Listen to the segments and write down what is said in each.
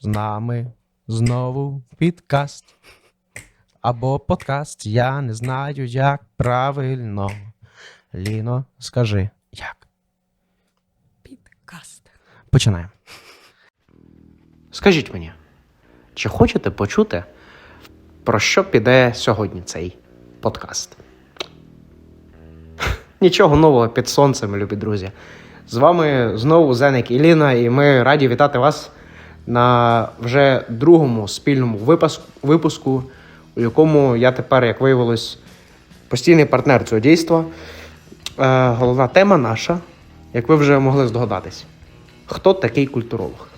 з нами знову підкаст. Або подкаст. Я не знаю, як правильно. Ліно, скажи, як? Підкаст. Починаємо. Скажіть мені, чи хочете почути, про що піде сьогодні цей подкаст? Нічого нового під сонцем, любі друзі. З вами знову Зеник і Ліна, і ми раді вітати вас на вже другому спільному випуску, у якому я тепер, як виявилось, постійний партнер цього дійства. Е, головна тема наша, як ви вже могли здогадатись, хто такий культуролог?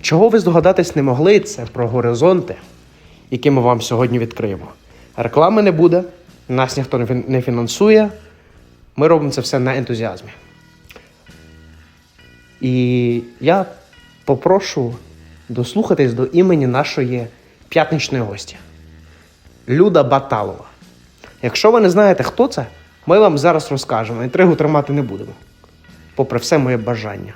Чого ви здогадатись не могли, це про горизонти, які ми вам сьогодні відкриємо. Реклами не буде, нас ніхто не фінансує. Ми робимо це все на ентузіазмі. І я попрошу дослухатись до імені нашої п'ятничної гості Люда Баталова. Якщо ви не знаєте, хто це, ми вам зараз розкажемо. Інтригу тримати не будемо. Попри все моє бажання.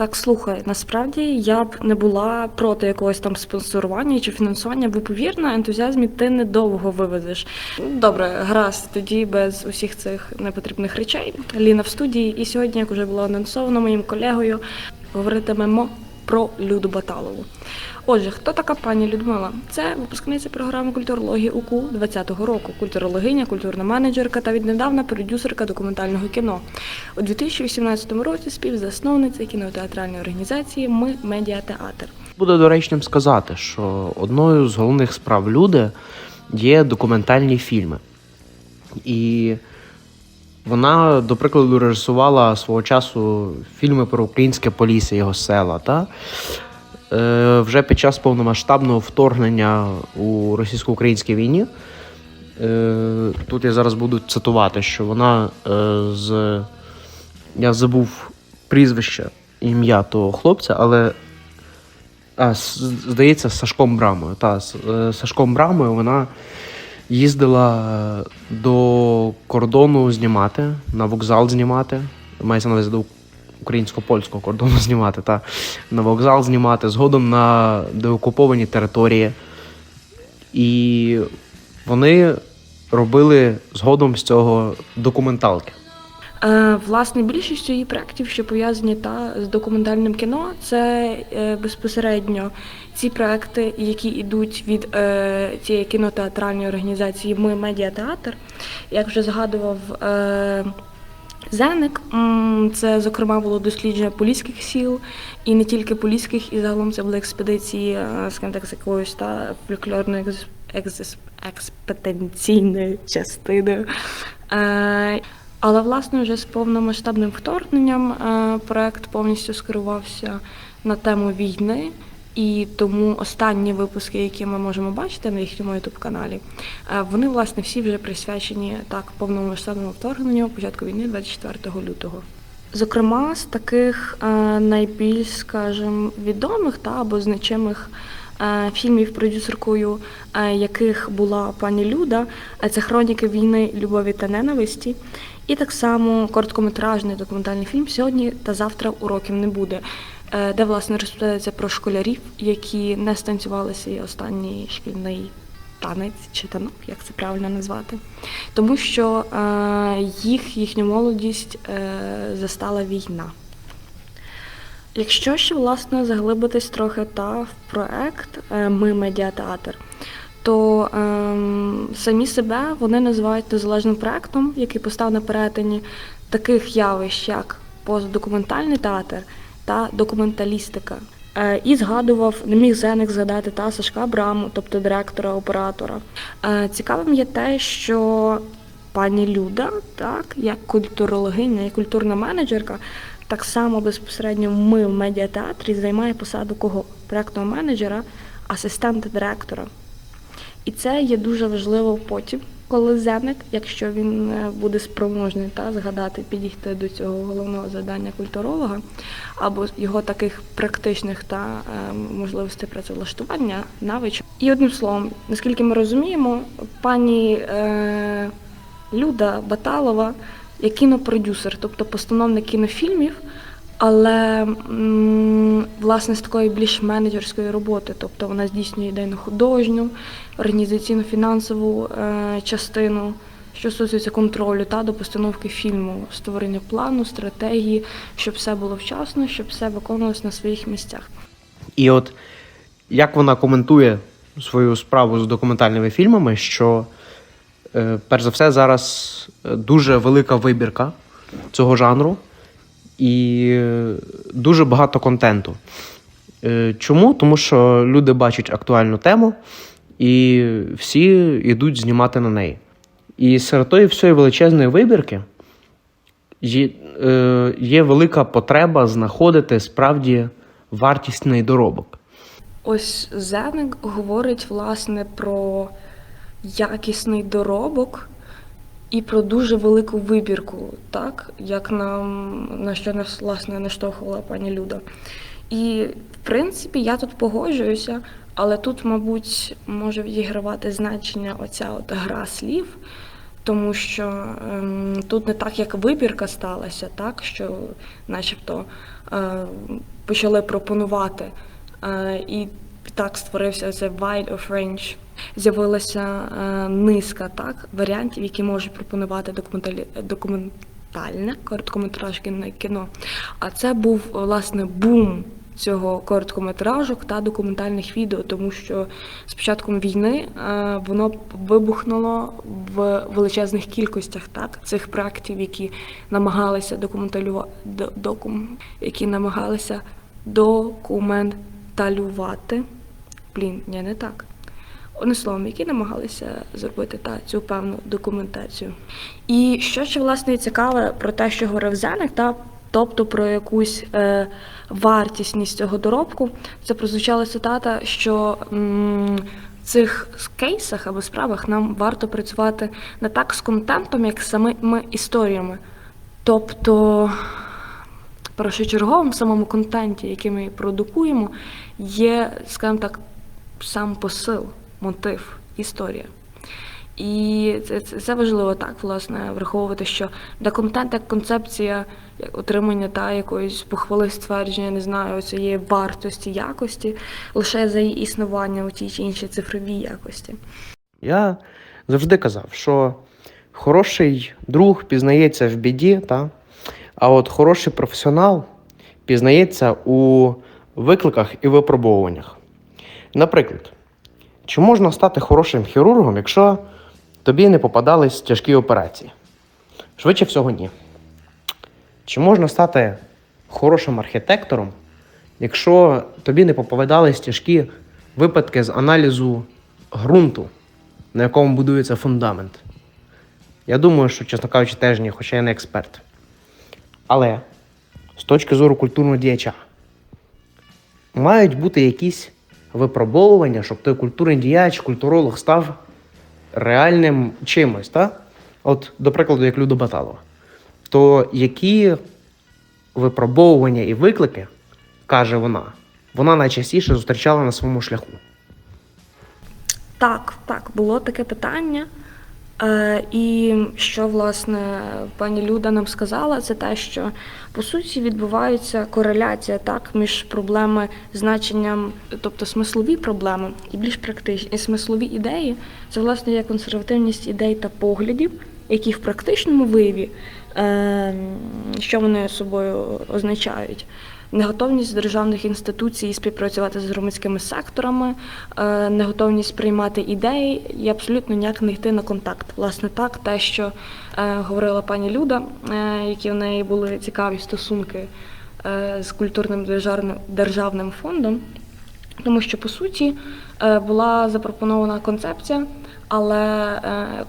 Так, слухай, насправді я б не була проти якогось там спонсорування чи фінансування, бо повір, на ентузіазмі ти недовго вивезеш. Добре, гаразд, тоді без усіх цих непотрібних речей. Ліна в студії, і сьогодні, як вже було анонсовано моїм колегою, говоритимемо про Люду Баталову. Отже, хто така пані Людмила? Це випускниця програми культурології УКУ 20-го року, культурологиня, культурна менеджерка та віднедавна продюсерка документального кіно. У 2018 році співзасновниця кінотеатральної організації Ми Медіатеатр. Буде доречним сказати, що одною з головних справ люди є документальні фільми. І вона, до прикладу, режисувала свого часу фільми про українське полісся, його села. Та? Е, вже під час повномасштабного вторгнення у російсько-українській війні. Е, тут я зараз буду цитувати, що вона е, з. Я забув прізвище, ім'я того хлопця, але а, здається, з Сашком Брамою. Та, з е, Сашком Брамою вона їздила е, до кордону знімати, на вокзал знімати. Мається на увазі до українсько-польського кордону знімати, та на вокзал знімати, згодом на деокуповані території. І вони робили згодом з цього документалки. Е, власне, більшість її проєктів, що пов'язані та з документальним кіно, це е, безпосередньо ці проекти, які йдуть від е, цієї кінотеатральної організації Ми Медіатеатр. Як вже згадував. Зеник це, зокрема, було дослідження поліських сіл, і не тільки поліських, і загалом це були експедиції, так, з якоюсь та екзис- експедиційною частиною. Е, але, власне, вже з повномасштабним вторгненням е, проект повністю скерувався на тему війни. І тому останні випуски, які ми можемо бачити на їхньому ютуб каналі, вони власне всі вже присвячені так повномасштабному вторгненню початку війни 24 лютого. Зокрема, з таких е, найбільш, скажімо, відомих та або значимих е, фільмів, продюсеркою е, яких була пані Люда, е, це хроніки війни, любові та ненависті. І так само короткометражний документальний фільм сьогодні та завтра уроків не буде, е, де власне розповідається про школярів, які не станцювали свій останній шкільний танець чи танок, як це правильно назвати, тому що е, їх, їхню молодість е, застала війна. Якщо ще власне заглибитись трохи та в проект Ми медіатеатр, то ем, самі себе вони називають незалежним проектом, який постав на перетині таких явищ, як постдокументальний театр та документалістика. Е, І згадував, не міг Зеник згадати та Сашка Браму, тобто директора, оператора. Е, Цікавим є те, що пані Люда, так, як культурологиня і культурна менеджерка, так само безпосередньо ми в медіатеатрі займає посаду кого? Проектного менеджера, асистента директора. І це є дуже важливо потім, коли Зеник, якщо він е, буде спроможний та згадати, підійти до цього головного завдання культуролога, або його таких практичних та е, можливостей працевлаштування, навичок. І одним словом, наскільки ми розуміємо, пані е, Люда Баталова є кінопродюсер, тобто постановник кінофільмів, Але власне з такої більш менеджерської роботи, тобто вона здійснює ідейну художню, організаційну фінансову е, частину, що стосується контролю та до постановки фільму, створення плану, стратегії, щоб все було вчасно, щоб все виконувалось на своїх місцях. І от як вона коментує свою справу з документальними фільмами, що е, перш за все зараз дуже велика вибірка цього жанру і е, дуже багато контенту. Е, Чому? Тому що люди бачать актуальну тему і всі йдуть знімати на неї. І серед тої всієї величезної вибірки є, е, є велика потреба знаходити справді вартісний доробок. Ось Зеник говорить власне про якісний доробок і про дуже велику вибірку, так як нам на що нас власне наштовхувала пані Люда. І в принципі я тут погоджуюся, але тут, мабуть, може відігравати значення оця от гра слів. Тому що ем, тут не так, як вибірка сталася, так що начебто е, почали пропонувати, е, і так створився цей wide of range. З'явилася е, низка так, варіантів, які може пропонувати документалі... документальне короткометражне кіно. А це був власне бум цього короткометражок та документальних відео, тому що з початком війни е, воно вибухнуло в величезних кількостях так цих проєктів, які намагалися документалювати докум, які намагалися документалювати. Блін, ні, не так. Одним словом, які намагалися зробити та цю певну документацію. І що ще власне цікаве про те, що говорив Зеник, та тобто про якусь е, вартісність цього доробку, це прозвучала цитата, що м, в цих кейсах або справах нам варто працювати не так з контентом, як з самими історіями. Тобто першочерговим в самому контенті, який ми продукуємо, є, скажімо так, сам посил, мотив, історія. І це, це, важливо так, власне, враховувати, що де контент як концепція отримання та якоїсь похвали ствердження, не знаю, цієї вартості, якості, лише за її існування у тій чи іншій цифровій якості. Я завжди казав, що хороший друг пізнається в біді, та? А от хороший професіонал пізнається у викликах і випробовуваннях. Наприклад, чи можна стати хорошим хірургом, якщо тобі не попадались тяжкі операції? Швидше всього, ні. Чи можна стати хорошим архітектором, якщо тобі не попадались тяжкі випадки з аналізу ґрунту, на якому будується фундамент? Я думаю, що, чесно кажучи, теж ні, хоча я не експерт. Але з точки зору культурного діяча, мають бути якісь випробовування, щоб той культурний діяч, культуролог став реальним чимось, так? От, до прикладу, як Люда Баталова. То які випробовування і виклики, каже вона, вона найчастіше зустрічала на своєму шляху? Так, так, було таке питання. Е, і що власне пані Люда нам сказала, це те, що по суті відбувається кореляція так між проблеми значенням, тобто смислові проблеми і більш практичні і смислові ідеї. Це власне є консервативність ідей та поглядів, які в практичному вияві, е, що вони собою означають. Неготовність державних інституцій співпрацювати з громадськими секторами, е, неготовність приймати ідеї і абсолютно ніяк не йти на контакт. Власне, так, те, що е, говорила пані Люда, е, які в неї були цікаві стосунки з культурним державним, фондом, тому що по суті була запропонована концепція, але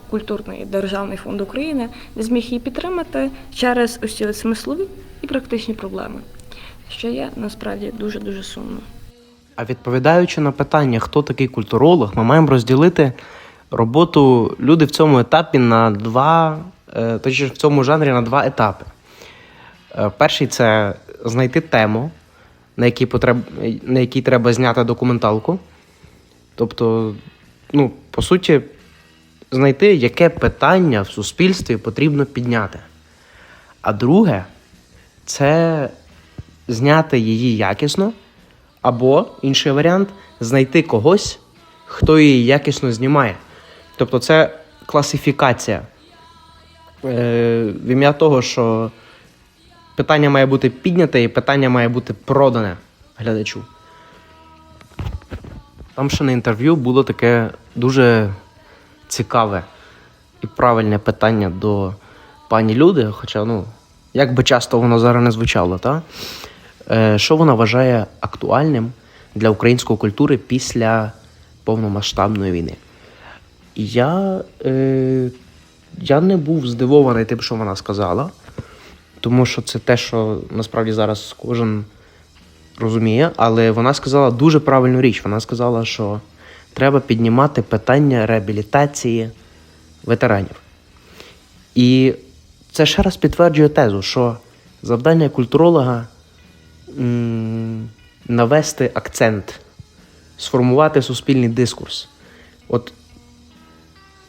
культурний державний фонд України не зміг її підтримати через ці смислові і практичні проблеми що є насправді дуже дуже сумно. А відповідаючи на питання, хто такий культуролог, ми маємо розділити роботу люди в цьому етапі на два, е, точніше в цьому жанрі на два етапи. Е, Перший це знайти тему, на якій, потреб... на якій треба зняти документалку. Тобто, ну, по суті, знайти, яке питання в суспільстві потрібно підняти. А друге, це зняти її якісно, або інший варіант знайти когось, хто її якісно знімає. Тобто це класифікація. Е, в ім'я того, що питання має бути підняте і питання має бути продане глядачу. Там ще на інтерв'ю було таке дуже цікаве і правильне питання до пані Люди, хоча, ну, як би часто воно зараз не звучало, та? Е, що вона вважає актуальним для української культури після повномасштабної війни? Я, е, я не був здивований тим, що вона сказала, тому що це те, що насправді зараз кожен розуміє, але вона сказала дуже правильну річ. Вона сказала, що треба піднімати питання реабілітації ветеранів. І це ще раз підтверджує тезу, що завдання культуролога навести акцент, сформувати суспільний дискурс. От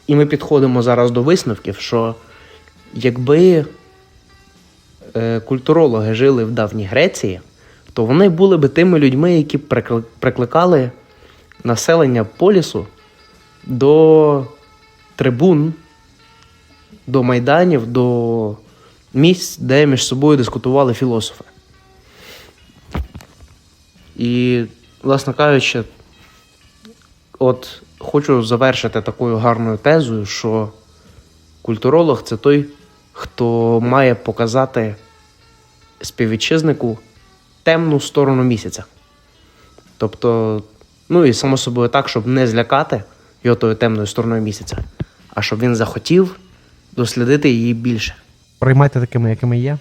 і ми підходимо зараз до висновків, що якби е, культурологи жили в давній Греції, то вони були би тими людьми, які прикликали населення полісу до трибун, до майданів, до місць, де між собою дискутували філософи. І, власне кажучи, от хочу завершити такою гарною тезою, що культуролог це той, хто має показати співвітчизнику темну сторону місяця. Тобто, ну і само собою так, щоб не злякати його тою темною стороною місяця, а щоб він захотів дослідити її більше. Приймайте такими, якими є.